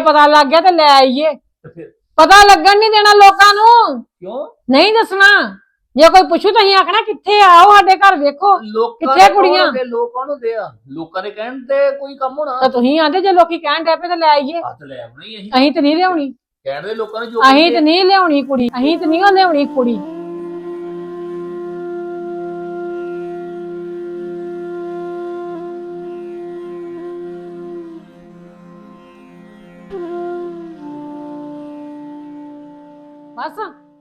ਪਤਾ ਲੱਗ ਗਿਆ ਤੇ ਲੈ ਆਈਏ। ਤੇ ਫਿਰ? ਪਤਾ ਲੱਗਣ ਨਹੀਂ ਦੇਣਾ ਲੋਕਾਂ ਨੂੰ। ਕਿਉਂ? ਨਹੀਂ ਦੱਸਣਾ। ਜੇ ਕੋਈ ਪੁੱਛੂ ਤਾਂ ਅਸੀਂ ਆਖਣਾ ਕਿੱਥੇ ਆਓ ਸਾਡੇ ਘਰ ਵੇਖੋ। ਲੋਕਾਂ ਕਿੱਥੇ ਦੇ ਕੁੜੀਆਂ? ਹੁੰਦੇ, ਲੋਕ ਕੌਣ ਹੁੰਦੇ ਆ। ਲੋਕਾਂ ਦੇ ਕਹਿਣ ਤੇ ਕੋਈ ਕੰਮ ਹੋਣਾ? ਤਾਂ ਤੁਸੀਂ ਆਂਦੇ ਜੇ ਲੋਕੀ ਕਹਿਣ ਡੈ ਪਏ ਤਾਂ ਲੈ ਆਈਏ। ਹੱਥ ਲੈ ਆਉਣੀ ਅਸੀਂ। ਅਸੀਂ ਤੇ ਨਹੀਂ ਲਿਆਉਣੀ। ਕਹਿਣ ਦੇ ਲੋਕਾਂ ਨੂੰ ਜੋ ਅਸੀਂ ਤੇ ਨਹੀਂ ਲਿਆਉਣੀ ਕੁੜੀ। ਅਸੀਂ ਤੇ ਨਹੀਂ ਲਿਆਉਣੀ ਕੁੜੀ। ਬਸ।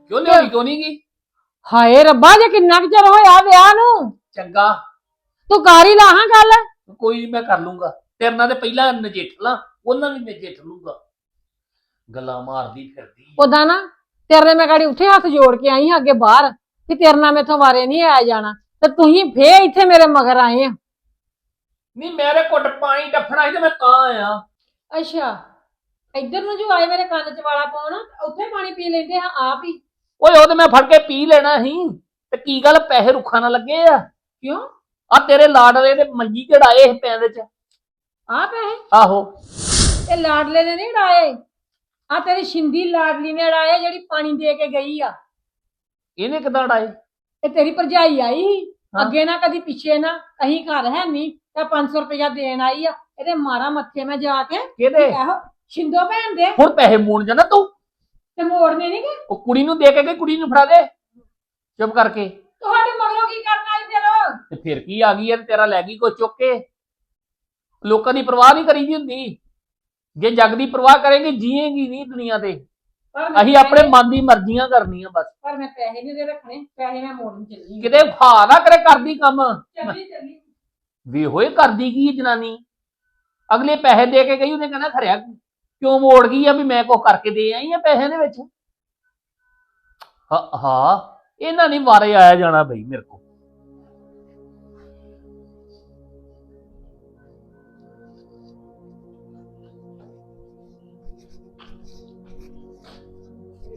ਕਿਉਂ ਲਿਆਉਣੀ ਕਿਉਂ ਨਹੀਂ ਗਈ? ਹਾਏ ਰੱਬਾ ਜੇ ਕਿੰਨਾ ਕੁ ਚਿਰ ਹੋਇਆ ਵਿਆਹ ਨੂੰ? ਚੰਗਾ। ਤੂੰ ਕਰ ਹੀ ਲਾਹਾਂ ਗੱਲ। ਕੋਈ ਨੀ ਮੈਂ ਕਰ ਲੂੰਗਾ। ਤੇਰੇ ਨਾਲ ਤੇ ਪਹਿਲਾਂ ਨਜਿੱਠ ਲਾਂ ਉਹਨਾਂ ਵੀ ਨਜਿੱਠ ਲੂੰਗਾ। ਗੱਲਾਂ ਮਾਰਦੀ ਫਿਰਦੀ। ਉਦਾਂ ਨਾ ਤੇਰੇ ਨਾਲ ਮੈਂ ਗਾੜੀ ਉੱਥੇ ਹੱਥ ਜੋੜ ਕੇ ਆਈ ਹਾਂ ਅੱਗੇ ਬਾਹਰ ਕਿ ਤੇਰੇ ਨਾਲ ਮੈਥੋਂ ਵਾਰੇ ਨਹੀਂ ਆਇਆ ਜਾਣਾ। ਤੇ ਤੁਸੀਂ ਫੇਰ ਇੱਥੇ ਮੇਰੇ ਮਗਰ ਆਏ ਆ। ਨਹੀਂ ਮੇਰੇ ਘੁੱਟ ਪਾਣੀ ਡੱਫਣਾ ਸੀ ਤੇ ਮੈਂ ਤਾਂ ਆਇਆ। ਅੱਛਾ। ਇੱਧਰ ਨੂੰ ਜੋ ਆਏ ਮੇਰੇ ਕੰਨ 'ਚ ਵਾਲਾ ਪਾਉਣ ਉੱਥੇ ਪਾਣੀ ਪੀ ਲੈਂਦੇ ਹਾਂ ਆਪ ਹੀ। ਓਏ ਉਹ ਤੇ ਮੈਂ ਫੜ ਕੇ ਪੀ ਲੈਣਾ ਸੀ। ਤੇ ਕੀ ਗੱਲ ਪੈਸੇ ਰੁੱਖਾਂ ਨਾਲ ਲੱਗੇ ਆ? ਕਿਉਂ? ਆ ਤੇਰੇ ਲਾਡਲੇ ਦੇ ਮੰਜੀ ਚੜਾਏ ਇਹ ਪੈਂਦੇ ਚ? ਆ ਪੈਸੇ? ਆਹੋ। ਇਹ ਲਾਡਲੇ ਨੇ ਨਹੀਂ ਉਡਾਏ। ਆ ਤੇਰੀ ਸ਼ਿੰਦੀ ਲਾਡਲੀ ਨੇ ਉਡਾਏ ਜਿਹੜੀ ਪਾਣੀ ਦੇ ਕੇ ਗਈ ਆ। ਇਹਨੇ ਕਿਦਾਂ ਡਾਏ ਇਹ ਤੇਰੀ ਭਰਜਾਈ ਆਈ ਸੀ। ਹਾਂ। ਅੱਗੇ ਨਾ ਕਦੀ ਪਿੱਛੇ ਨਾ। ਅਹੀਂ ਘਰ ਹੈ ਨਹੀਂ ਤਾਂ 500 ਰੁਪਇਆ ਦੇਣ ਆਈ ਆ। ਇਹਦੇ ਮਾਰਾ ਮੱਥੇ ਮੈਂ ਜਾ ਕੇ। ਕਿਹਦੇ? ਇਹੋ ਸ਼ਿੰਦੋ ਭੈਣ ਦੇ? ਹੁਣ ਪੈਸੇ ਮੂਣ ਜਾਣਾ ਤੂੰ? ਤੇ ਮੋੜਨੇ ਨਹੀਂ ਕਿ ਉਹ ਕੁੜੀ ਨੂੰ ਦੇ ਕੇ ਗਈ ਕੁੜੀ ਨੂੰ ਫੜਾ ਦੇ। ਚੁੱਪ ਕਰਕੇ। ਤੁਹਾਡੇ ਮਗਰੋਂ ਕੀ ਕਰਨ ਆਈ ਤੇਰੋ ਤੇ ਫਿਰ ਕੀ ਆ ਗਈ ਐ ਤੇਰਾ ਲੈ ਗਈ ਕੋ ਚੁੱਕ ਕੇ? ਲੋਕਾਂ ਦੀ ਪਰਵਾਹ ਨਹੀਂ ਕਰੀਦੀ ਹੁੰਦੀ। ਜੇ ਜੱਗ ਦੀ ਪਰਵਾਹ ਕਰੇਂਗੇ ਜੀਏਗੀ ਨਹੀਂ ਦੁਨੀਆ ਤੇ। ਪਰ ਮੈਂ ਅਸੀਂ ਆਪਣੇ ਮਨ ਦੀ ਮਰਜ਼ੀਆਂ ਕਰਨੀਆਂ ਬਸ। ਪਰ ਮੈਂ ਪੈਸੇ ਨਹੀਂ ਦੇ ਰੱਖਣੇ ਪੈਸੇ ਮੈਂ ਮੋੜਨ ਚੱਲੀ। ਕਿਤੇ ਫਾ ਨਾ ਕਰੇ ਕਰਦੀ ਕੰਮ। ਚੱਲੀ ਚੱਲੀ। ਵੀ ਹੋਏ ਕਰਦੀ ਕੀ ਇਹ ਜਨਾਨੀ? ਅਗਲੇ ਪੈਸੇ ਦੇ ਕੇ ਗਈ ਉਹਨੇ ਕਹਿੰਦਾ ਖਰਿਆ ਕਿਉਂ ਮੋੜ ਗਈ ਆ ਵੀ ਮੈਂ ਕੁਛ ਕਰਕੇ ਦੇ ਆਈ ਆ ਪੈਸੇ ਦੇ ਵਿੱਚ? ਹਾਂ ਹਾਂ ਇਹਨਾਂ ਨਹੀਂ ਵਾਰੇ ਆਇਆ ਜਾਣਾ ਬਈ ਮੇਰੇ ਕੋ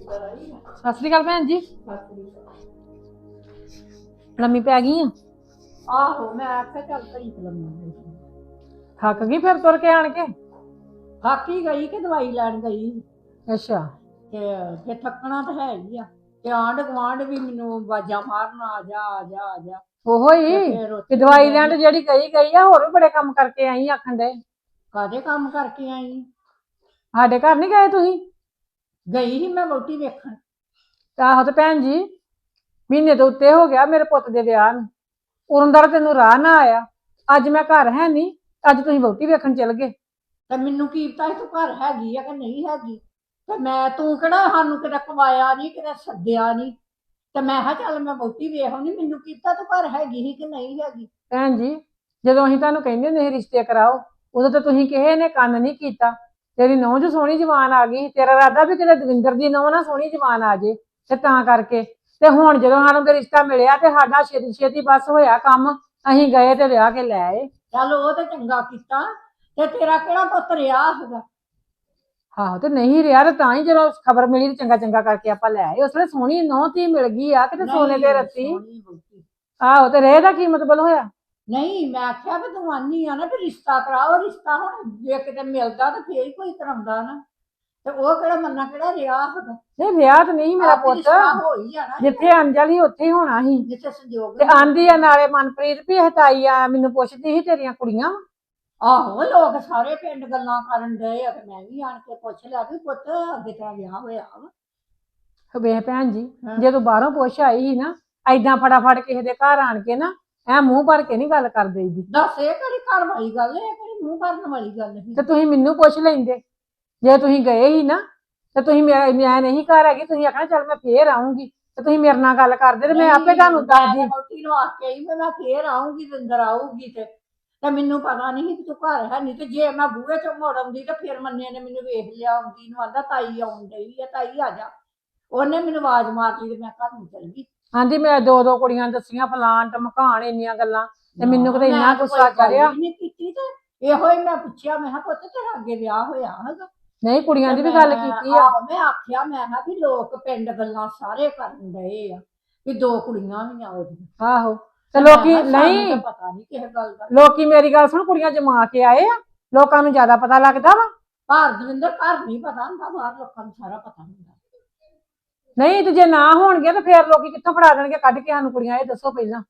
ਸਤਿ ਸ੍ਰੀ ਅਕਾਲ ਭੈਣ ਜੀ। ਲੰਮੀ ਪੈ ਗਈ ਆ? ਆਹੋ ਮੈਂ ਆਖਿਆ ਚੱਲ ਘੜੀ ਕੁ ਲੰਮੀ ਥੱਕ ਗਈ ਫਿਰ ਤੁਰ ਕੇ ਆਣ ਕੇ? ਥੱਕੀ ਗਈ ਕਿ ਦਵਾਈ ਲੈਣ ਗਈ? ਅੱਛਾ। ਤੇ ਜੇ ਥੱਕਣਾ ਤਾਂ ਹੈ ਹੀ ਆ। ਤੇ ਆਂਢ ਗੁਆਂਢ ਵੀ ਮੈਨੂੰ ਆਵਾਜ਼ਾਂ ਮਾਰਨ ਆ ਜਾ ਆ ਜਾ ਆ ਜਾ। ਉਹੋ ਤੇ ਹੀ ਫਿਰ ਕਿ ਦਵਾਈ ਲੈਣ ਤੇ ਜਿਹੜੀ ਗਈ ਗਈ ਆ ਹੋਰ ਵੀ ਬੜੇ ਕੰਮ ਕਰਕੇ ਆਈ ਆਖਣ ਦੇ ਕਾਦੇ ਕੰਮ ਕਰਕੇ ਆਈ? ਸਾਡੇ ਘਰ ਨਹੀਂ ਗਏ ਤੁਸੀਂ? ਗਈ ਸੀ ਮੈਂ ਵੋਟੀ ਵੇਖਣ। ਆਹੋ ਤੇ ਭੈਣ ਜੀ ਮਹੀਨੇ ਤੋਂ ਉੱਤੇ ਹੋ ਗਿਆ ਮੇਰੇ ਪੁੱਤ ਦੇ ਵਿਆਹ ਨੂੰ। ਉਦੋਂ ਦਾ ਤੈਨੂੰ ਰਾਹ ਨਾ ਆਇਆ। ਅੱਜ ਮੈਂ ਘਰ ਹੈ ਨਹੀਂ ਅੱਜ ਤੁਸੀਂ ਵਹੁਟੀ ਵੇਖਣ ਚਲ ਗਏ। ਤੇ ਮੈਨੂੰ ਕੀ ਪਤਾ ਸੀ ਤੂੰ ਘਰ ਹੈਗੀ ਆ ਕਿ ਨਹੀਂ ਹੈਗੀ? ਤੇ ਮੈਂ ਤੂੰ ਕਿਹੜਾ ਸਾਨੂੰ ਕਿਤੇ ਕਵਾਇਆ ਨਹੀਂ ਕਿਤੇ ਸੱਦਿਆ ਨਹੀਂ? ਤੇ ਮੈਂ ਕਿਹਾ ਚੱਲ ਮੈਂ ਵੋਟੀ ਵੇਖ ਆਉਂਦੀ ਮੈਨੂੰ ਕੀ ਪਤਾ ਤੂੰ ਘਰ ਹੈਗੀ ਸੀ ਕਿ ਨਹੀਂ ਹੈਗੀ? ਭੈਣ ਜੀ ਜਦੋਂ ਅਸੀਂ ਤੁਹਾਨੂੰ ਕਹਿੰਦੇ ਹੁੰਦੇ ਸੀ ਰਿਸ਼ਤੇ ਕਰਾਓ ਉਦੋਂ ਤਾਂ ਤੁਸੀਂ ਕਿਸੇ ਨੇ ਕੰਨ ਨਹੀਂ ਕੀਤਾ। ਤੇਰੀ ਨੌਂ ਜੋ ਸੋਹਣੀ ਜਵਾਨ ਆ ਗਈ ਤੇਰਾ ਇਰਾਦਾ ਵੀ ਕਿਤੇ ਦਵਿੰਦਰ ਦੀ ਨੌਂ ਨਾ ਸੋਹਣੀ ਜਵਾਨ ਆ ਜੇ ਤੇ ਤਾਂ ਕਰਕੇ। ਤੇ ਹੁਣ ਜਦੋਂ ਸਾਨੂੰ ਤੇ ਰਿਸ਼ਤਾ ਮਿਲਿਆ ਤੇ ਸਾਡਾ ਛੇਤੀ ਛੇਤੀ ਬਸ ਹੋਇਆ ਕੰਮ ਅਸੀਂ ਗਏ ਤੇ ਵਿਆਹ ਕੇ ਲੈ ਆਏ। ਚੱਲ ਉਹ ਤੇ ਚੰਗਾ ਕੀਤਾ। ਤੇ ਤੇਰਾ ਕਿਹੜਾ ਪੁੱਤ ਰਿਹਾ ਹੈਗਾ? ਆਹੋ ਤੇ ਨਹੀਂ ਰਿਹਾ ਤੇ ਤਾਂ ਹੀ ਜਦੋਂ ਖਬਰ ਮਿਲੀ ਤੇ ਚੰਗਾ ਚੰਗਾ ਕਰਕੇ ਆਪਾਂ ਲੈ ਆਏ। ਉਸ ਵੇਲੇ ਸੋਹਣੀ ਨੌਂ ਧੀ ਮਿਲ ਗਈ ਆ ਕਿਤੇ ਸੋਨੇ ਤੇ ਨਹੀਂ, ਰੱਤੀ। ਸੋਹਣੀ। ਆਹੋ ਤੇ ਰਹੇ ਦਾ ਕੀ ਮਤਲਬ ਹੋਇਆ? ਨਹੀਂ ਮੈਂ ਆਖਿਆ ਵੀ ਤੂੰ ਆਨੀ ਆ ਨਾ ਵੀ ਰਿਸ਼ਤਾ ਕਰਾਓ ਰਿਸ਼ਤਾ ਹੁਣ ਜੇ ਕਿਤੇ ਮਿਲਦਾ ਤਾਂ ਫੇਰ ਹੀ ਕੋਈ ਕਰਾਉਂਦਾ ਨਾ। ਤੇ ਉਹ ਕਿਹੜਾ ਮੰਨਾ ਕਿਹੜਾ ਰਿਹਾ ਹੈਗਾ? ਨਹੀਂ ਵਿਆਹ ਤਾਂ ਨਹੀਂ ਮੇਰਾ ਆਪੇ ਪੁੱਤ। ਰਿਸ਼ਤਾ ਹੋ ਹੀ ਜਾਣਾ ਜਿੱਥੇ ਅੰਜਲੀ ਉੱਥੇ ਹੀ ਹੋਣਾ ਸੀ। ਜਿੱਥੇ ਸੰਜੋਗ ਤੇ ਆਂਦੀ ਆ ਨਾਲੇ ਮਨਪ੍ਰੀਤ ਵੀ ਹਟਾਈ ਆ ਮੈਨੂੰ ਪੁੱਛਦੀ ਸੀ ਤੇਰੀਆਂ ਕੁੜੀਆਂ। ਆਹੋ ਲੋਕ ਸਾਰੇ ਪਿੰਡ ਗੱਲਾਂ ਕਰਨ ਡਏ ਆ ਤੇ ਮੈਂ ਵੀ ਆਣ ਕੇ ਪੁੱਛ ਲਿਆ ਵੀ ਪੁੱਤ ਅੱਗੇ ਤੇਰਾ ਵਿਆਹ ਹੋਇਆ ਵਾ। ਵੇਖ ਭੈਣ ਜੀ ਹਾਂ। ਜੇ ਤੂੰ ਬਾਹਰੋਂ ਪੁੱਛ ਆਈ ਸੀ ਨਾ ਐਦਾਂ ਫਟਾਫਟ ਕਿਸੇ ਦੇ ਘਰ ਆਣ ਕੇ ਨਾ ਐ ਮੂੰਹ ਭਰ ਕੇ ਨਹੀਂ ਗੱਲ ਕਰ ਦੇਈਦੀ। ਦੱਸ ਇਹ ਕਿਹੜੀ ਘਰ ਵਾਲੀ ਗੱਲ ਹੈ ਇਹ ਕਿਹੜੀ ਮੂੰਹ ਭਰਨ ਵਾਲੀ ਗੱਲ ਹੈ ਤੇ ਤੁਸੀਂ ਮੈਨੂੰ ਪੁੱਛ ਲੈਂਦੇ। ਜੇ ਤੁਸੀਂ ਗਏ ਹੀ ਨਾ ਤੇ ਤੁਸੀਂ ਮੈਂ ਮੈਂ ਨਹੀਂ ਘਰ ਹੈਗੀ ਤੁਸੀਂ ਆਖਣਾ ਚੱਲ ਮੈਂ ਫੇਰ ਆਉਂਗੀ ਤੇ ਤੁਸੀਂ ਮੇਰੇ ਨਾਲ ਗੱਲ ਕਰਦੇ ਤੇ ਮੈਂ ਆਪੇ ਤੁਹਾਨੂੰ ਦੱਸਦੀ। ਮੋਟੀ ਨੂੰ ਆਖ ਕੇ ਆਈ ਵੀ ਮੈਂ ਫੇਰ ਆਉਂਗੀ ਤੇ ਅੰਦਰ ਆਊਗੀ ਤੇ ਤੇ ਮੈਨੂੰ ਪਤਾ ਨਹੀਂ ਕਿ ਤੂੰ ਘਰ ਹੈ ਨਹੀਂ ਤੇ ਜੇ ਮੈਂ ਬੂਹੇ ਚੋਂ ਮੁੜ ਆਉਂਦੀ ਤੇ ਫਿਰ ਮੰਨੇ ਨੇ ਮੈਨੂੰ ਵੇਖ ਲਿਆ ਆਉਂਦੀ ਨੂੰ ਆਂਦਾ ਤਾਈ ਆਉਣ ਡਈ ਆ ਤਾਈ ਆ ਜਾ। ਉਹਨੇ ਮੈਨੂੰ ਆਵਾਜ਼ ਮਾਰਤੀ ਤੇ ਮੈਂ ਘਰ ਨੂੰ ਚਲ ਗਈ। ਹਾਂਜੀ ਮੈਂ ਦੋ ਦੋ ਕੁੜੀਆਂ ਦੱਸੀਆਂ ਫਲਾਣ ਟਮਕਾਣ ਇੰਨੀਆਂ ਗੱਲਾਂ ਤੇ ਮੈਨੂੰ ਕਿਤੇ ਮੈਂ ਇੰਨਾ ਗੁੱਸਾ ਚੜਿਆ। ਨਹੀਂ ਕੀਤੀ ਤੇ ਇਹੋ ਹੀ ਮੈਂ ਪੁੱਛਿਆ ਮੈਂ ਕਿਹਾ ਪੁੱਤ ਤੇਰਾ ਅੱਗੇ ਵਿਆਹ ਹੋਇਆ ਹੈਗਾ। ਨਹੀਂ ਕੁੜੀਆਂ ਦੀ ਵੀ ਗੱਲ ਕੀਤੀ ਆ। ਆਹੋ, ਮੈਂ ਆਖਿਆ ਮੈਂ ਕਿਹਾ ਵੀ ਲੋਕ ਪਿੰਡ ਗੱਲਾਂ ਸਾਰੇ ਕਰਨ ਡਏ ਆ ਵੀ ਦੋ ਕੁੜੀਆਂ ਵੀ ਆ ਉਹਦੀਆਂ। ਆਹੋ। ਤੇ ਲੋਕੀ ਨਹੀਂ। ਪਤਾ ਨਹੀਂ ਕਿਸੇ ਗੱਲ ਦਾ। ਲੋਕੀ ਮੇਰੀ ਗੱਲ ਸੁਣ ਕੁੜੀਆਂ ਜਮਾ ਕੇ ਆਏ ਆ। ਲੋਕਾਂ ਨੂੰ ਜ਼ਿਆਦਾ ਪਤਾ ਲੱਗਦਾ ਵਾ। ਘਰ ਦਵਿੰਦਰ ਘਰ ਨਹੀਂ ਪਤਾ ਹੁੰਦਾ ਬਾਹਰ ਲੋਕਾਂ ਨੂੰ ਸਾਰਾ ਪਤਾ ਹੁੰਦਾ। ਨਹੀਂ ਤੇ ਜੇ ਨਾ ਹੋਣਗੇ ਤਾਂ ਫੇਰ ਲੋਕੀ ਕਿੱਥੋਂ ਫੜਾ ਦੇਣਗੇ? ਕੱਢ ਕੇ ਸਾਨੂੰ ਕੁੜੀਆਂ ਇਹ ਦੱਸੋ ਪਹਿਲਾਂ।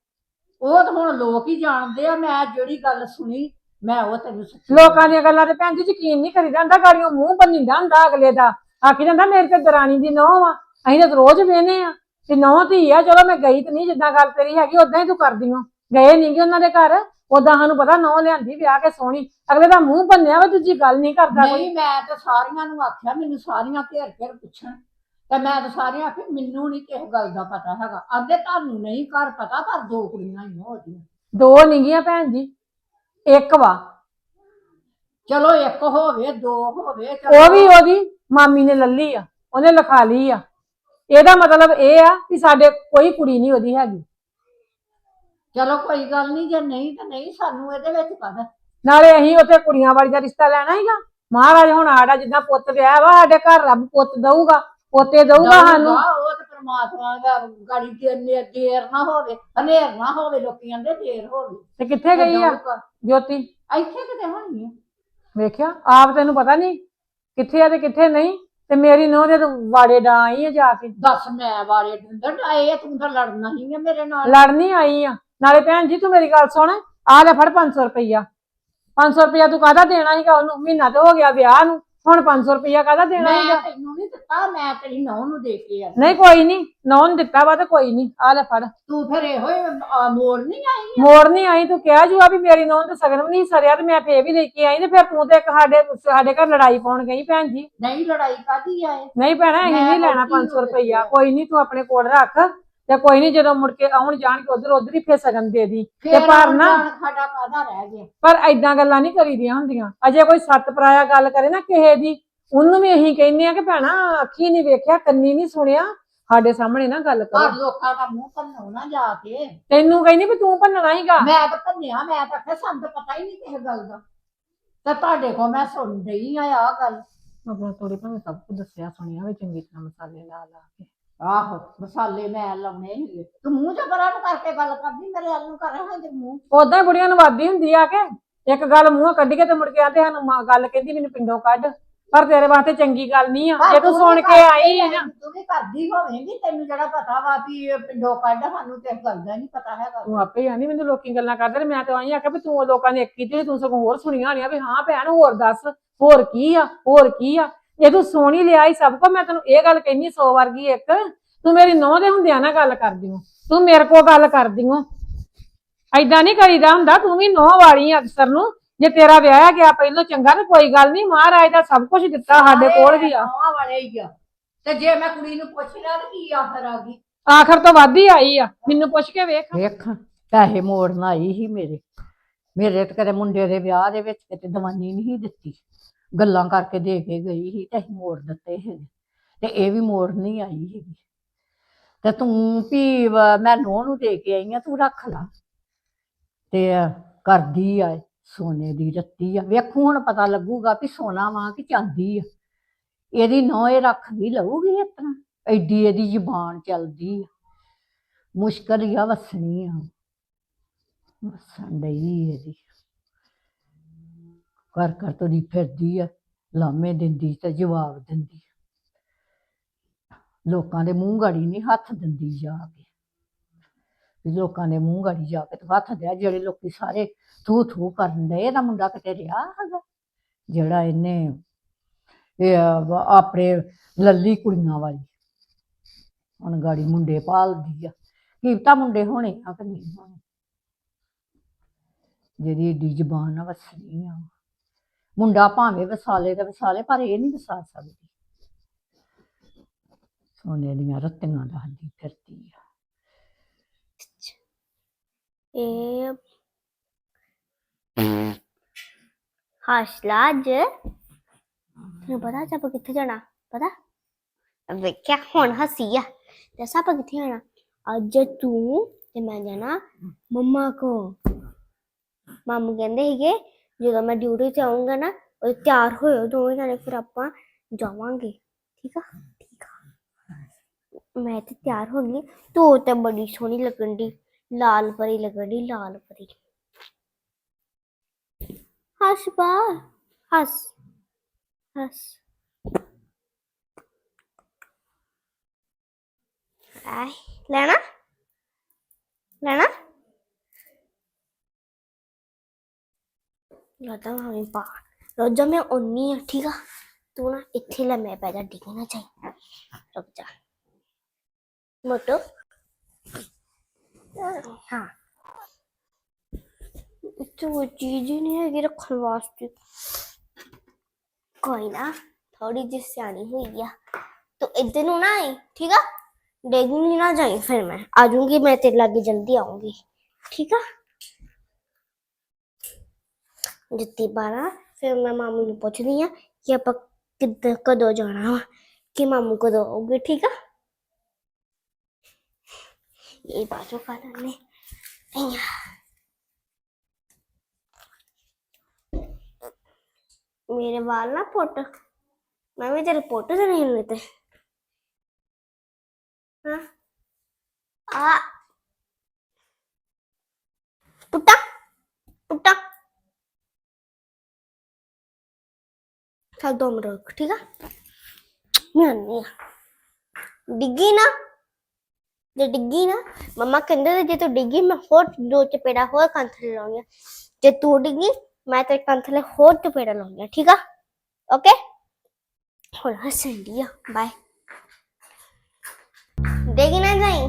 ਉਹ ਤਾਂ ਹੁਣ ਲੋਕ ਹੀ ਜਾਣਦੇ ਆ ਮੈਂ ਜਿਹੜੀ ਗੱਲ ਸੁਣੀ ਮੈਂ ਉਹ ਤੈਨੂੰ ਸੱਚੀ ਲੋਕਾਂ ਦੀਆਂ ਗੱਲਾਂ ਤੇ ਭੈਣ ਜੀ ਯਕੀਨ ਨਹੀਂ ਕਰੀਦਾ ਹੁੰਦਾ ਗਾੜੀਆਂ ਮੂੰਹ ਬੰਨਿੰਦਾ ਹੁੰਦਾ ਅਗਲੇ ਦਾ। ਆਖੀ ਜਾਂਦਾ ਮੇਰੇ ਤੇ ਦਰਾਣੀ ਦੀ ਨੌਂ ਆ ਅਸੀਂ ਤਾਂ ਰੋਜ਼ ਵੇਨੇ ਆ। ਤੇ ਨੌਂ ਧੀ ਆ ਚਲੋ ਮੈਂ ਗਈ ਤੇ ਨਹੀਂ ਜਿੱਦਾਂ ਗੱਲ ਤੇਰੀ ਹੈਗੀ ਉਦਾਂ ਹੀ ਤੂੰ ਕਰਦੀ ਓ ਗਏ ਨਹੀਂਗੇ ਉਹਨਾਂ ਦੇ ਘਰ ਉਦਾਂ ਸਾਨੂੰ ਪਤਾ ਨੌਂ ਲਿਆਂਦੀ ਵਿਆਹ ਕੇ ਸੋਹਣੀ। ਅਗਲੇ ਦਾ ਮੂੰਹ ਬੰਨਿਆ ਵਾ ਦੂਜੀ ਗੱਲ ਨਹੀਂ ਕਰਦਾ ਕੋਈ। ਨਹੀਂ ਮੈਂ ਤਾਂ ਸਾਰੀਆਂ ਨੂੰ ਆਖਿਆ ਮੈਨੂੰ ਸਾਰੀਆਂ ਘੇਰ ਘੇਰ ਪੁੱਛਣ। ਤੇ ਮੈਂ ਤਾਂ ਸਾਰੀਆਂ ਆਖਿਆ ਮੈਨੂੰ ਨਹੀਂ ਕਿਸੇ ਗੱਲ ਦਾ ਪਤਾ ਹੈਗਾ। ਅੱਗੇ ਤੁਹਾਨੂੰ ਨਹੀਂ ਘਰ ਪਤਾ ਪਰ ਦੋ ਕੁੜੀਆਂ ਹੀ ਉਹਦੀਆਂ। ਦੋ ਨਹੀਂਗੀਆਂ ਭੈਣ ਜੀ ਇੱਕ ਵਾ। ਚਲੋ ਇੱਕ ਹੋਵੇ ਦੋ ਹੋਵੇ ਉਹ ਵੀ ਉਹਦੀ ਮਾਮੀ ਨੇ ਲੱਲੀ ਆ ਉਹਨੇ ਲਿਖਾ ਲਈ ਆ। ਇਹਦਾ ਮਤਲਬ ਇਹ ਆ ਕਿ ਸਾਡੇ ਕੋਈ ਕੁੜੀ ਨਹੀਂ ਉਹਦੀ ਹੈਗੀ। ਚਲੋ ਕੋਈ ਗੱਲ ਨਹੀਂ ਜੇ ਨਹੀਂ ਤਾਂ ਨਹੀਂ ਸਾਨੂੰ ਇਹਦੇ ਵਿੱਚ ਪਤਾ ਨਾਲੇ ਅਸੀਂ ਉੱਥੇ ਕੁੜੀਆਂ ਵਾਲੀ ਦਾ ਰਿਸ਼ਤਾ ਲੈਣਾ ਹੀਗਾ। ਮਹਾਰਾਜ ਹੁਣ ਆੜਾ ਜਿੱਦਾਂ ਪੁੱਤ ਵਿਆਹ ਵਾ ਸਾਡੇ ਘਰ ਰੱਬ ਪੁੱਤ ਦਊਗਾ ਪੋਤੇ ਦਊਗਾ ਸਾਨੂੰ। ਉਹ ਤੇ ਪ੍ਰਮਾਤਮਾ ਦਾ ਗਾੜੀ ਦੇ ਨੇ ਦੇਰ ਨਾ ਹੋਵੇ ਹਨੇਰ ਨਾ ਹੋਵੇ ਲੋਕੀ ਕਹਿੰਦੇ ਦੇਰ ਹੋਵੇ ਤੇ ਕਿੱਥੇ ਗਈ ਆ। ਜੋਤੀ? ਇੱਥੇ ਕਿਤੇ ਹੋਣੀ ਆ। ਵੇਖਿਆ ਆਪ ਤੈਨੂੰ ਪਤਾ ਨਹੀਂ ਕਿੱਥੇ ਆ ਤੇ ਕਿੱਥੇ ਨਹੀਂ। ਤੇ ਮੇਰੀ ਨੂੰਹ ਦੇ ਤੂੰ ਵਾੜੇ ਡਾਂ ਆਈ ਆ ਜਾ ਕੇ। ਦੱਸ ਮੈਂ ਵਾਰੇ ਡੰਦਰ ਆਏ ਤੂੰ ਤਾਂ ਲੜਨਾ ਹੀ ਆ ਮੇਰੇ ਨਾਲ। ਲੜਨੀ ਆਈ ਆ। ਨਾਲੇ ਭੈਣ ਜੀ ਤੂੰ ਮੇਰੀ ਗੱਲ ਸੁਣ ਆ ਲੈ ਫੜ 500 ਰੁਪਈਆ। 500 ਰੁਪਈਆ ਤੂੰ ਕਾਹਦਾ ਦੇਣਾ ਸੀਗਾ? ਉਹਨੂੰ ਮਹੀਨਾ ਤੇ ਹੋ ਗਿਆ ਵਿਆਹ ਨੂੰ। ਹੁਣ 500 ਰੁਪਈਆ ਕਾਹਦਾ ਦੇਣਾ ਮੈਂ ਤੈਨੂੰ ਨਹੀਂ ਦਿੱਤਾ ਮੈਂ ਤੇਰੀ ਨੌਂ ਨੂੰ ਦੇ ਕੇ ਆ ਨਹੀਂ ਕੋਈ ਨਹੀਂ ਨੌਂ ਨੂੰ ਦਿੱਤਾ ਵਾ ਤੇ ਕੋਈ ਨਹੀਂ ਆ ਲੈ ਫੜ। ਤੂੰ ਫਿਰ ਇਹੋ ਹੀ ਆ, ਮੋੜ ਨਹੀਂ ਆਈ ਮੋੜ ਨਹੀਂ ਆਈ ਤੂੰ ਕਿਹਾ ਜੂਆ ਵੀ ਮੇਰੀ ਨੌਂ ਤੇ ਸਗਨ ਵੀ ਨਹੀਂ ਸਰਿਆ ਤੇ ਮੈਂ ਫੇਰ ਵੀ ਲੈ ਕੇ ਆਈ ਤੇ ਫਿਰ ਤੂੰ ਤੇ ਇੱਕ ਸਾਡੇ ਸਾਡੇ ਘਰ ਲੜਾਈ ਪਾਉਣ ਗਈ ਭੈਣ ਜੀ। ਨਹੀਂ ਲੜਾਈ ਕਾਦੀ ਆਏ ਨਹੀਂ ਭੈਣਾ ਅਸੀਂ ਨਹੀਂ ਲੈਣਾ ਰੋਟੀ 500 ਰੁਪਈਆ ਕੋਈ ਨਹੀਂ ਤੂੰ ਆਪਣੇ ਕੋਲ ਰੱਖ। ਤੇ ਕੋਈ ਨਹੀਂ ਜਦੋਂ ਮੁੜ ਕੇ ਆਉਣ ਜਾਣ ਕੇ ਉਧਰ ਉਧਰ ਹੀ ਫੇਰ ਸਗਨ ਦੇ ਦੀ। ਤੇ ਫਿਰ ਪਰ ਨਾ ਸਾਡਾ ਕਾਦਾ ਰਹਿ ਗਿਆ। ਪਰ ਐਦਾਂ ਗੱਲਾਂ ਨਹੀਂ ਕਰੀਦੀਆਂ ਹੁੰਦੀਆਂ। ਅਜੇ ਕੋਈ ਸੱਤ ਪਰਾਇਆ ਗੱਲ ਕਰੇ ਨਾ ਕਿਸੇ ਦੀ ਉਹਨੂੰ ਵੀ ਅਸੀਂ ਕਹਿੰਦੇ ਆ ਕਿ ਭੈਣਾ ਅੱਖੀ ਨਹੀਂ ਵੇਖਿਆ ਕੰਨੀ ਨਹੀਂ ਸੁਣਿਆ। ਸਾਡੇ ਸਾਹਮਣੇ ਨਾ ਗੱਲ ਪਰ ਕਰੋ ਲੋਕਾਂ ਦਾ ਮੂੰਹ ਭੰਨੋ ਨਾ ਜਾ ਕੇ। ਤੈਨੂੰ ਕਹਿੰਦੀ ਵੀ ਤੂੰ ਭੰਨਣਾ ਹੀਗਾ। ਮੈਂ ਤਾਂ ਭੰਨਿਆ ਮੈਂ ਤਾਂ ਆਖਿਆ ਸਾਨੂੰ ਤਾਂ ਪਤਾ ਹੀ ਨਹੀਂ ਕਿਸੇ ਗੱਲ ਦਾ। ਤੇ ਤੁਹਾਡੇ ਕੋਲ ਮੈਂ ਸੁਣ ਰਹੀ ਆ ਆ ਗੱਲ। ਆਪਣਾ ਥੋੜੀ ਭਾਵੇਂ ਸਭ ਕੁਝ ਦੱਸਿਆ ਸੁਣਿਆ ਵੀ ਚੰਗੀ ਤਰ੍ਹਾਂ ਮਸਾਲੇ ਲਾ ਲਾ ਕੇ। ਆਹੋ ਮਸਾਲੇ ਮੈਂ ਲਾਉਣੇ ਸੀਗੇ। ਤੂੰ ਮੂੰਹ ਚ ਬੜਾ ਨੂੰ ਕਰਕੇ ਗੱਲ ਕਰਦੀ ਮੇਰੇ ਵੱਲ ਨੂੰ ਕਰ ਰਿਹਾ ਜੇ ਮੂੰਹ। ਉਦਾਂ ਹੀ ਬੁੜੀਆਂ ਨੂੰ ਵਾਦੀ ਹੁੰਦੀ ਆ ਕੇ ਇੱਕ ਗੱਲ ਮੂੰਹੋਂ ਕੱਢ ਕੇ ਤੇ ਮੁੜ ਕੇ ਆਂਦੇ ਸਾਨੂੰ ਮਾਂ ਗੱਲ ਕਹਿੰਦੀ ਮੈਨੂੰ ਪਿੰਡੋਂ ਕੱਢ ਪਰ ਤੇਰੇ ਵਾਸਤੇ ਚੰਗੀ ਗੱਲ ਨਹੀਂ ਆ। ਪਰ ਜੇ ਤੂੰ ਵੀ ਸੁਣ ਕੇ ਕਰਦੀ ਆਈ ਹੈ ਨਾ ਤੂੰ ਵੀ ਕਰਦੀ ਹੋਵੇਂਗੀ ਤੈਨੂੰ ਜਿਹੜਾ ਪਤਾ ਵਾ ਵੀ ਇਹ ਪਿੰਡੋਂ ਕੱਢ ਸਾਨੂੰ ਤੇ ਇਸ ਗੱਲ ਦਾ ਨਹੀਂ ਪਤਾ ਹੈਗਾ। ਤੂੰ ਆਪੇ ਆਨੀ ਮੈਨੂੰ ਲੋਕੀ ਗੱਲਾਂ ਕਰਦੇ ਨੇ ਮੈਂ ਤਾਂ ਆਈ ਆਖਿਆ ਵੀ ਤੂੰ ਲੋਕਾਂ ਨੇ ਇੱਕ ਕੀਤੀ ਤੇ ਤੂੰ ਸਗੋਂ ਹੋਰ ਸੁਣੀਆਂ ਹੋਣੀਆਂ ਵੀ ਹਾਂ ਭੈਣ ਹੋਰ ਦੱਸ ਹੋਰ ਕੀ ਆ ਹੋਰ ਕੀ ਆ? ਇਹ ਤੂੰ ਸੁਣ ਹੀ ਲਿਆ ਹੀ ਸਭ ਕੋ ਮੈਂ ਤੈਨੂੰ ਇਹ ਗੱਲ ਕਹਿੰਨੀ ਸੋ ਵਰਗੀ ਇੱਕ। ਤੂੰ ਮੇਰੀ ਨੌਂ ਦੇ ਹੁੰਦਿਆਂ ਨਾ ਗੱਲ ਕਰਦੀ ਓ ਤੂੰ ਮੇਰੇ ਕੋ ਗੱਲ ਕਰਦੀ ਓ ਐਦਾਂ ਨਹੀਂ ਕਰੀਦਾ ਹੁੰਦਾ ਤੂੰ ਵੀ ਨੌਂ ਵਾਲੀ ਆਂ ਅਕਸਰ ਨੂੰ। ਜੇ ਤੇਰਾ ਵਿਆਹ ਗਿਆ ਪਹਿਲਾਂ ਚੰਗਾ ਤੇ ਕੋਈ ਗੱਲ ਨਹੀਂ ਮਹਾਰਾਜ ਦਾ ਸਭ ਕੁਝ ਦਿੱਤਾ ਸਾਡੇ ਕੋਲ ਵੀ ਆ। ਨੌਵਾਂ ਵਾਲੇ ਹੀ ਆ। ਤੇ ਜੇ ਮੈਂ ਕੁੜੀ ਨੂੰ ਪੁੱਛ ਲਿਆ ਤੇ ਕੀ ਆਖਰ ਆ ਗਈ? ਆਖਰ ਤੋਂ ਵੱਧ ਹੀ ਆਈ ਆ। ਮੈਨੂੰ ਪੁੱਛ ਕੇ ਵੇਖ। ਵੇਖ ਪੈਸੇ ਮੋੜਨ ਆਈ ਸੀ ਮੇਰੇ। ਮੇਰੇ ਤੇ ਕਦੇ ਮੁੰਡੇ ਦੇ ਵਿਆਹ ਦੇ ਵਿੱਚ ਕਿਤੇ ਦਵਾਨੀ ਨਹੀਂ ਸੀ ਦਿੱਤੀ। ਗੱਲਾਂ ਕਰਕੇ ਦੇ ਕੇ ਗਈ ਸੀ ਤੇ ਅਸੀਂ ਮੋੜ ਦਿੱਤੇ ਹੈਗੇ ਤੇ ਇਹ ਵੀ ਮੋੜ ਨਹੀਂ ਆਈ ਹੈਗੀ ਤੇ ਤੂੰ ਵੀ ਵ- ਮੈਂ ਨੂੰਹ ਨੂੰ ਦੇ ਕੇ ਆਈ ਆ ਤੂੰ ਰੱਖ ਲਾ। ਤੇ ਕਰਦੀ ਆ ਇਹ, ਸੋਨੇ ਦੀ ਰੱਤੀ ਆ। ਵੇਖੂ ਹੁਣ ਪਤਾ ਲੱਗੂਗਾ ਵੀ ਸੋਨਾ ਵਾਂ ਕਿ ਚਾਂਦੀ ਆ। ਇਹਦੀ ਨੌ ਇਹ ਰੱਖਦੀ ਲਊਗੀ ਇਸ ਤਰ੍ਹਾਂ। ਐਡੀ ਇਹਦੀ ਜ਼ੁਬਾਨ ਚੱਲਦੀ ਆ। ਮੁਸ਼ਕਲ ਹੀ ਆ ਵਸਣੀ ਆ। ਵਸਣ ਡਈ ਇਹਦੀ। ਘਰ ਘਰ ਤੁਰੀ ਫਿਰਦੀ ਆ, ਲਾਮੇ ਦਿੰਦੀ ਤੇ ਜਵਾਬ ਦਿੰਦੀ ਲੋਕਾਂ ਦੇ ਮੂੰਹ ਗਾੜੀ ਨਹੀਂ ਹੱਥ ਦਿੰਦੀ ਜਾ ਕੇ। ਵੀ ਲੋਕਾਂ ਦੇ ਮੂੰਹ ਗਾੜੀ ਜਾ ਕੇ ਤੇ ਹੱਥ ਦਿਆ, ਜਿਹੜੇ ਲੋਕੀ ਸਾਰੇ ਥੂ ਥੂ ਕਰਨ ਡਏ, ਇਹਦਾ ਮੁੰਡਾ ਕਿਤੇ ਰਿਹਾ ਹੈਗਾ? ਜਿਹੜਾ ਇਹਨੇ, ਇਹ ਆ- ਆਪਣੇ ਲੱਲੀ ਕੁੜੀਆਂ ਵਾਲੀ। ਹੁਣ ਗਾੜੀ ਮੁੰਡੇ ਪਾਲਦੀ ਆ। ਕੀਪਤਾ ਮੁੰਡੇ ਹੋਣੇ ਆ ਕਿ ਨਹੀਂ ਹੋਣੇ। ਜਿਹੜੀ ਏਡੀ ਜ਼ਬਾਨ ਆ, ਵਸਣੀ ਆ। ਮੁੰਡਾ ਭਾਵੇਂ ਵਸਾਲੇ ਤੇ ਵਸਾਲੇ, ਪਰ ਇਹ ਨਹੀਂ ਵਸਾ ਸਕਦੀ। ਸੋਨੇ ਦੀਆਂ ਰੱਤੀਆਂ ਦਾ ਫਿਰਦੀ ਆ। ਇਹ ਹਾਸਲਾ ਅੱਜ? ਤੈਨੂੰ ਪਤਾ ਅੱਜ ਆਪਾਂ ਕਿੱਥੇ ਜਾਣਾ? ਪਤਾ? ਵੇਖਿਆ, ਹੁਣ ਹਸੀ ਆ। ਦੱਸ ਆਪਾਂ ਕਿੱਥੇ ਜਾਣਾ? ਅੱਜ ਤੂੰ ਤੇ ਮੈਂ ਜਾਣਾ ਮੰਮਾ ਕੋ ਮਾਮੂ ਕਹਿੰਦੇ ਸੀਗੇ ਜਦੋਂ ਮੈਂ ਡਿਊਟੀ ਤੇ ਆਉਂਗਾ ਨਾ, ਉਹ ਤਿਆਰ ਹੋਇਓ ਦੋਵੇਂ ਜਾਣੇ, ਫਿਰ ਆਪਾਂ ਜਾਵਾਂਗੇ। ਠੀਕ ਆ? ਠੀਕ ਆ। ਮੈਂ ਤੇ ਤਿਆਰ ਹੋ ਗਈ। ਤੂੰ ਤਾਂ ਬੜੀ ਸੋਹਣੀ ਲੱਗਣ ਦੀ ਲਾਲ ਪਰੀ ਲੱਗਣ ਦੀ ਲਾਲ ਪਰੀ। ਹੱਸ ਬਾ ਹੱਸ। ਹੱਸ। ਆਏ, ਲੈਣਾ? ਲੈਣਾ? ਲਾਤਾ ਮਾਮੀ ਪਾ ਰੋਜਾ, ਮੈਂ ਉੰਨੀ ਆ ਠੀਕ ਆ? ਤੂੰ ਨਾ ਇੱਥੇ ਲੈ ਮੈਂ ਪੈ ਜਾ, ਡਿੱਗ ਨਾ ਰੁਕ ਜਾ। ਮੋਟੋ। ਹਾਂ। ਤੋ ਚੀਜ਼ ਹੀ ਨਹੀਂ ਹੈਗੀ ਰੱਖਣ ਵਾਸਤੇ। ਕੋਈ ਨਾ ਥੋੜੀ ਜਿਹੀ ਸਿਆਣੀ ਹੋਈ ਆ। ਤੂੰ ਇੱਧਰ ਨੂੰ ਨਾ ਆਈ, ਠੀਕ ਆ? ਡੇਗੂਗੀ ਨਾ ਜਾਈ ਫਿਰ ਮੈਂ। ਆ ਜਾਊਂਗੀ, ਮੈਂ ਤੇਰੇ ਲਾਗੇ ਜਲਦੀ ਆਉਂਗੀ ਠੀਕ ਆ? ਜਿੱਤੀ ਬਾਰਾ, ਫਿਰ ਮੈਂ ਮਾਮੂ ਨੂੰ ਪੁੱਛਦੀ ਆ ਕਿ ਆਪਾਂ ਕਿੱਦਾਂ, ਕਦੋਂ ਜਾਣਾ ਵਾ, ਕਿ ਮਾਮੂ ਕਦੋਂ ਆਉਗੇ ਠੀਕ ਆ? ਇਹ ਬਾਜੋ ਕਰਨੇ ਮੇਰੇ ਵਾਲ ਨਾ ਪੁੱਟ। ਮੈਂ ਵੀ ਤੇਰੇ ਪੁੱਟ ਤੇ ਨਹੀਂ ਲੈਤੇ ਹਾਂ। ਆ। ਪੁੱਟਾ। ਪੁੱਟਾ। ਚੱਲ ਦੋ ਮਿੰਟ ਰੁਕ ਠੀਕ ਆ ਮੈਂ ਆਉਂਦੀ ਆ ਡਿੱਗੀ ਨਾ ਜੇ ਡਿੱਗੀ ਨਾ ਮੰਮਾ ਕਹਿੰਦੇ ਜੇ ਤੂੰ ਡਿੱਗੀ ਮੈਂ ਹੋਰ ਦੋ ਚਪੇੜਾ ਹੋਰ ਕੰਨ ਥੱਲੇ ਲਾਉਂਗੀ ਜੇ ਤੂੰ ਡਿੱਗੀ ਮੈਂ ਤੇਰੇ ਕੰਨ ਹੋਰ ਚਪੇੜਾ ਲਾਉਂਗੀ ਠੀਕ ਆ ਓਕੇ ਹੁਣ ਹੱਸਣ ਆ ਬਾਏ ਡਿੱਗੀ ਨਾ ਜਾਈ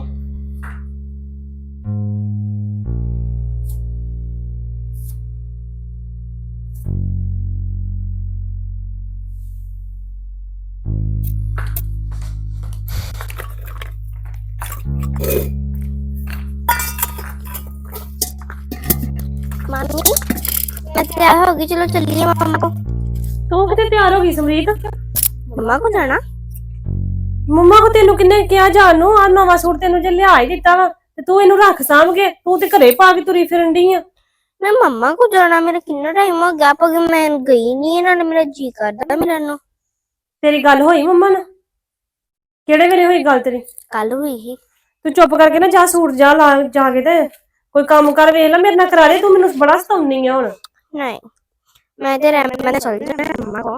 ਤਿਆਰ ਹੋ ਗਈ ਚਲੋ ਚੱਲੀਏ ਮਮਾ ਕੋ ਤੂੰ ਕਿਤੇ ਤਿਆਰ ਹੋ ਗਈ ਸਮਰੀਤ? ਮਮਾ ਕੋ ਜਾਣਾ। ਮੰਮਾ ਕੋ ਤੈਨੂੰ ਕਿੰਨੇ ਕਿਹਾ ਜਾਣ ਨੂੰ ਆ ਨਵਾਂ ਸੂਟ ਤੈਨੂੰ ਜੇ ਲਿਆ ਹੀ ਦਿੱਤਾ ਵਾ ਤੇ ਤੂੰ ਇਹਨੂੰ ਰੱਖ ਸਾਂਭਗੇ ਤੂੰ ਤੇ ਘਰੇ ਪਾ ਕੇ ਤੁਰੀ ਫਿਰਨ ਡਈ ਆ। ਮੈਂ ਮੰਮਾ ਕੋ ਜਾਣਾ ਮੇਰਾ ਕਿੰਨਾ ਟਾਈਮ ਹੋ ਗਿਆ ਪਰ ਮੈਂ ਗਈ ਨਹੀਂ ਇਹਨਾਂ ਨੇ ਮੇਰਾ ਜੀ ਕਰਦਾ ਮਿਲਣ ਨੂੰ ਤੇਰੀ ਗੱਲ ਹੋਈ ਮੰਮਾ ਨਾਲ? ਕਿਹੜੇ ਵੇਲੇ ਹੋਈ ਗੱਲ ਤੇਰੀ? ਕੱਲ ਹੋਈ ਸੀ। ਤੂੰ ਚੁੱਪ ਕਰਕੇ ਨਾ ਜਾ ਸੂਟ ਜਾ ਲਾ ਜਾ ਕੇ ਤੇ ਕੋਈ ਕੰਮ ਕਰ ਵੇਖ ਲੈ ਮੇਰੇ ਨਾਲ ਕਰਾ ਦੇ ਤੂੰ ਮੈਨੂੰ ਬੜਾ ਸਤਾਉਣੀ ਆ ਹੁਣ। ਨਹੀਂ ਮੈਂ ਤੇ ਰਹਿਮਤ ਮੈਂ ਚਲ ਜਾਣਾ ਮੰਮਾ ਕੋ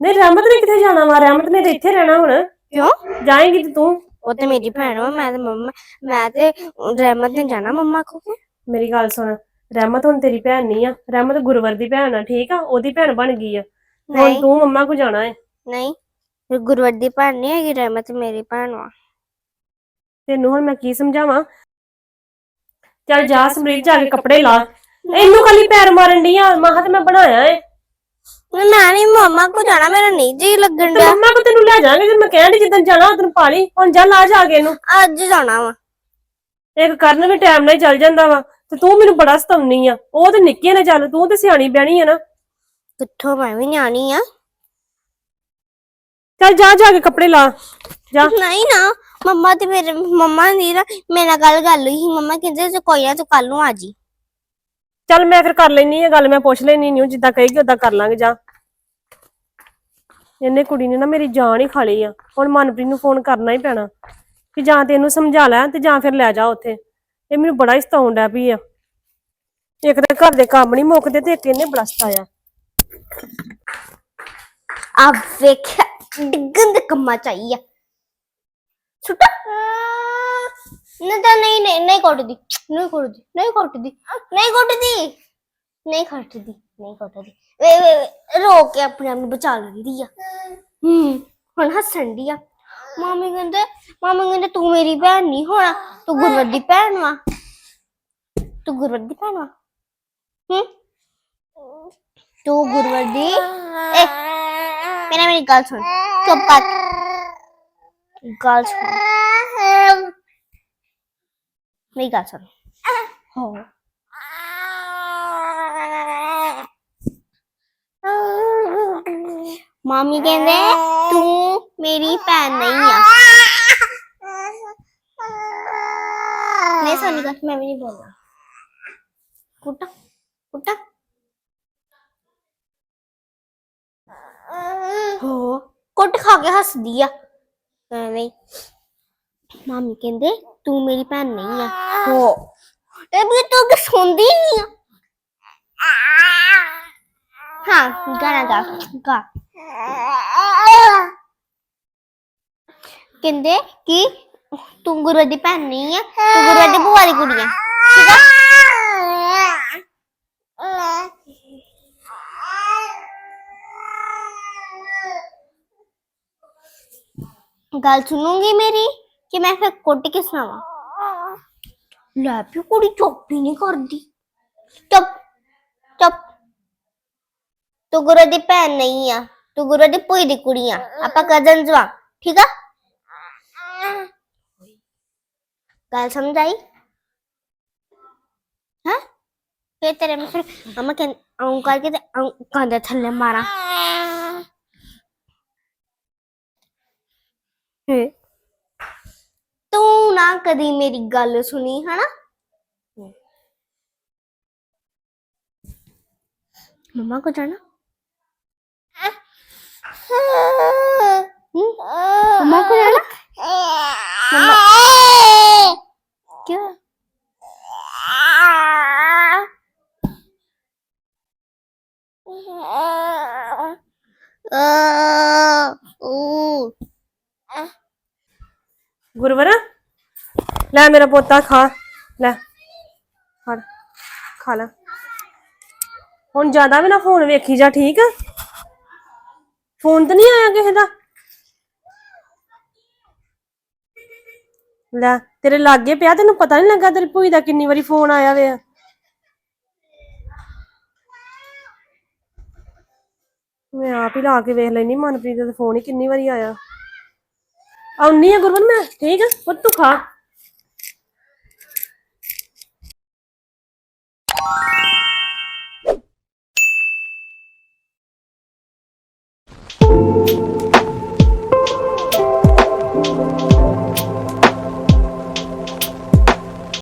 ਨਹੀਂ ਰਹਿਮਤ ਨੇ ਕਿੱਥੇ ਜਾਣਾ ਵਾ? ਰਹਿਮਤ ਨੇ ਤੇ ਇੱਥੇ ਰਹਿਣਾ ਹੁਣ। ਕਿਉਂ? ਜਾਏਂਗੀ ਤੇ ਤੂੰ। ਉਹ ਤੇ ਮੇਰੀ ਭੈਣ ਵਾ ਮੈਂ ਤੇ ਮੰਮਾ ਮੈਂ ਤੇ ਰਹਿਮਤ ਨੇ ਜਾਣਾ ਮੰਮਾ ਕੋ? ਮੇਰੀ ਗੱਲ ਸੁਣ ਰਹਿਮਤ ਹੁਣ ਤੇਰੀ ਭੈਣ ਨਹੀਂ ਆ। ਰਹਿਮਤ ਗੁਰਵਰ ਦੀ ਭੈਣ ਆ ਠੀਕ ਆ? ਉਹਦੀ ਭੈਣ ਬਣ ਗਈ ਆ। ਹੁਣ ਤੂੰ ਮੰਮਾ ਕੋ ਜਾਣਾ ਹੈ ਨਹੀਂ ਗੁਰਵਰ ਦੀ ਭੈਣ ਨਹੀਂ ਹੈਗੀ ਰਹਿਮਤ ਮੇਰੀ ਭੈਣ ਵਾ। ਤੈਨੂੰ ਹੁਣ ਮੈਂ ਕੀ ਸਮਝਾਵਾਂ? ਚੱਲ ਜਾ ਸਮਰੀਤ ਜਾ ਕੇ ਕੱਪੜੇ ਲਾ। ਇਹਨੂੰ ਖਾਲੀ ਪੈਰ ਮਾਰਨ ਡਈ ਆ ਮਾਹ ਤੇ ਮੈਂ ਬਣਾਇਆ ਏ। ਮੈਂ ਨਹੀਂ ਮੰਮਾ ਕੋ ਜਾਣਾ ਮੇਰਾ ਨਹੀਂ ਜੀ ਲੱਗਣ ਡਿਆ। ਮੰਮਾ ਕੋ ਤੈਨੂੰ ਲੈ ਜਾਾਂਗੇ ਜੇ ਮੈਂ ਕਹਿਣ ਡਈ ਜਿੱਦਣ ਜਾਣਾ ਉਦੋਂ ਪਾ ਲਈ। ਹੁਣ ਜਾ ਲਾ ਜਾ ਕੇ ਇਹਨੂੰ। ਅੱਜ ਜਾਣਾ ਵਾ। ਇੱਕ ਕਰਨ ਵੀ ਟਾਈਮ ਨਾਲ ਚੱਲ ਜਾਂਦਾ ਵਾ ਤੇ ਤੂੰ ਮੈਨੂੰ ਬੜਾ ਸਤਾਉਣੀ ਆ। ਉਹ ਤੇ ਨਿੱਕੀ ਨਾ ਚੱਲ ਤੂੰ ਤੇ ਸਿਆਣੀ ਬਿਆਣੀ ਆ ਨਾ। ਕਿੱਥੋਂ ਮੈਂ ਵੀ ਨਿਆਣੀ ਆ। ਚੱਲ ਜਾ ਜਾ ਕੇ ਕੱਪੜੇ ਲਾ ਜਾ। ਨਹੀਂ ਨਾ ਮੰਮਾ ਤੇ ਮੇਰੇ ਮੰਮਾ ਦੀ ਨਾ ਮੇਰੇ ਨਾਲ ਗੱਲ ਗੱਲ ਹੋਈ ਸੀ। ਮੰਮਾ ਕਹਿੰਦੇ ਜੇ ਕੋਈ ਨਾ ਤੂੰ ਕੱਲ ਨੂੰ ਆ ਜੀ। ਚੱਲ ਮੈਂ ਫਿਰ ਕਰ ਲੈਣੀ ਆ ਗੱਲ ਮੈਂ ਪੁੱਛ ਲੈਣੀ ਨਹੀਂ ਜਿੱਦਾਂ ਕਹੇਗੀ ਉਦਾਂ ਕਰ ਲਾਂਗੇ ਜਾ। ਇਹਨੇ ਕੁੜੀ ਨੇ ਨਾ ਮੇਰੀ ਜਾਨ ਹੀ ਖਾ ਲਈ ਆ। ਹੁਣ ਮਨਪ੍ਰੀਤ ਨੂੰ ਫੋਨ ਕਰਨਾ ਹੀ ਪੈਣਾ ਕਿ ਜਾਂ ਤੇ ਇਹਨੂੰ ਸਮਝਾ ਲੈ ਤੇ ਜਾਂ ਫਿਰ ਲੈ ਜਾ ਉੱਥੇ। ਇਹ ਮੈਨੂੰ ਬੜਾ ਹੀ ਸਤਾਉਣ ਡਿਆ ਪਈ ਆ। ਇੱਕ ਤਾਂ ਘਰ ਦੇ ਕੰਮ ਨਹੀਂ ਮੁੱਕਦੇ ਤੇ ਇੱਕ ਇਹਨੇ ਬੜਾ ਸਤਾਇਆ ਆ ਵੇਖ ਡਿੱਗਣ ਦੇ ਕੰਮਾਂ ਚਾਈ ਛੁੱਟਾ। ਨਾ ਤਾਂ ਨਹੀਂ ਨਹੀਂ ਨਹੀਂ ਕੱਟਦੀ। ਨਹੀਂ ਕੱਟਦੀ ਨਹੀਂ ਕੱਟਦੀ। ਨਹੀਂ ਕੱਟਦੀ। ਨਹੀਂ ਕੱਟਦੀ ਨਹੀਂ ਕੱਟਦੀ। ਵੇ ਵੇ, ਰੋ ਕੇ ਆਪਣੇ ਆਪ ਨੂੰ ਬਚਾ ਲੈਂਦੀ ਆ। ਹੂੰ ਹੁਣ ਹੱਸਣ ਦੀ ਆ। ਮਾਮੀ ਕਹਿੰਦੇ ਮਾਮੀ ਕਹਿੰਦੇ ਤੂੰ ਮੇਰੀ ਭੈਣ ਨਹੀਂ ਹੋਣਾ ਤੂੰ ਗੁਰਵਰ ਦੀ ਭੈਣ ਵਾ। ਤੂੰ ਗੁਰਵਰ ਦੀ ਭੈਣ ਵਾ। ਹੂੰ। ਤੂੰ ਗੁਰਵਰ ਦੀ ਏ ਮੇਰਾ ਮੇਰੀ ਗੱਲ ਸੁਣ ਚੁੱਪ ਕਰ ਗੱਲ ਸੁਣ ਮੇਰੀ ਗੱਲ ਸੁਣ ਹੋ ਮਾਮੀ ਕਹਿੰਦੇ ਤੂੰ ਮੇਰੀ ਭੈਣ ਨਹੀਂ ਆ ਨਹੀਂ ਸੋਨੀ ਗੱਲ ਮੈਂ ਵੀ ਨਹੀਂ ਬੋਲਣਾ ਕੁੱਟਾ ਕੁੱਟਾ ਹੋ ਕੁੱਟ ਖਾ ਕੇ ਹੱਸਦੀ ਆ। ਐਵੇਂ ਮਾਮੀ ਕਹਿੰਦੇ, ਤੂੰ ਮੇਰੀ ਭੈਣ ਨਹੀਂ ਆ। ਹੋ ਤੇ ਵੀ ਤੂੰ ਕਿ ਸੁਣਦੀ ਨਹੀਂ ਆ। ਹਾਂ, ਗਾਣਾ ਗਾ ਗਾ। ਕਹਿੰਦੇ ਕਿ ਤੂੰ ਗੁਰੂ ਦੀ ਭੈਣ ਨਹੀਂ ਆ, ਤੂੰ ਗੁਰੂ ਦੀ ਭੂਆ ਦੀ ਕੁੜੀ ਆ। ਠੀਕ ਆ? ਗੱਲ ਸੁਣੂਗੀ ਮੇਰੀ ਕਿ ਮੈਂ ਫਿਰ ਕੁੱਟ ਕੇ ਸੁਣਾਵਾਂ? ਲੈ ਵੀ ਕੁੜੀ ਚੁੱਪ ਹੀ ਨਹੀਂ ਕਰਦੀ। ਚੁੱਪ ਚੁੱਪ। ਤੂੰ ਗੁਰੂ ਦੀ ਭੈਣ ਨਹੀਂ ਆ ਤੂੰ ਗੁਰੂ ਦੀ ਭੂਈ ਦੀ ਕੁੜੀ ਆ। ਆਪਾਂ ਕਜ਼ਨਸ ਵਾਂ ਠੀਕ ਆ? ਗੱਲ ਸਮਝ ਆਈ? ਹਾਂ? ਫੇ ਤੇਰੇ ਮੈਂ ਫਿਰ ਮਮਾ ਕਹਿੰ ਆਉਂ ਕਰਕੇ ਤੇ ਕਾਂਦੇ ਥੱਲੇ ਮਾਰਾਂ ਹੇ ਤੂੰ ਨਾ ਕਦੀ ਮੇਰੀ ਗੱਲ ਸੁਣੀ ਹਨਾ? ਮਮਾ ਕੋ ਜਾਣਾ? ਮਮਾ ਕੋ ਜਾਣਾ? ਲੈ ਮੇਰਾ ਪੋਤਾ ਖਾ। ਲੈ। ਫੜ ਖਾ ਲੈ। ਹੁਣ ਜ਼ਿਆਦਾ ਵੀ ਨਾ ਫੋਨ ਵੇਖੀ ਜਾ, ਠੀਕ? ਆ ਫੋਨ ਤਾਂ ਨਹੀਂ ਆਇਆ ਕਿਸੇ ਦਾ? ਲੈ, ਤੇਰੇ ਲਾਗੇ ਪਿਆ, ਤੈਨੂੰ ਪਤਾ ਨਹੀਂ ਲੱਗਾ ਤੇਰੀ ਭੂਈ ਦਾ ਕਿੰਨੀ ਵਾਰੀ ਫੋਨ ਆਇਆ ਵੇ ਮੈਂ ਆਪ ਹੀ ਲਾ ਕੇ ਵੇਖ ਲੈਣੀ ਮਨਪ੍ਰੀਤ ਦਾ ਫੋਨ ਹੀ ਕਿੰਨੀ ਵਾਰੀ ਆਇਆ। ਆਉਣੀ ਆ ਗੁਰਵਨ ਮੈਂ, ਠੀਕ? ਆ ਪੁੱਤ ਤੂੰ ਖਾ।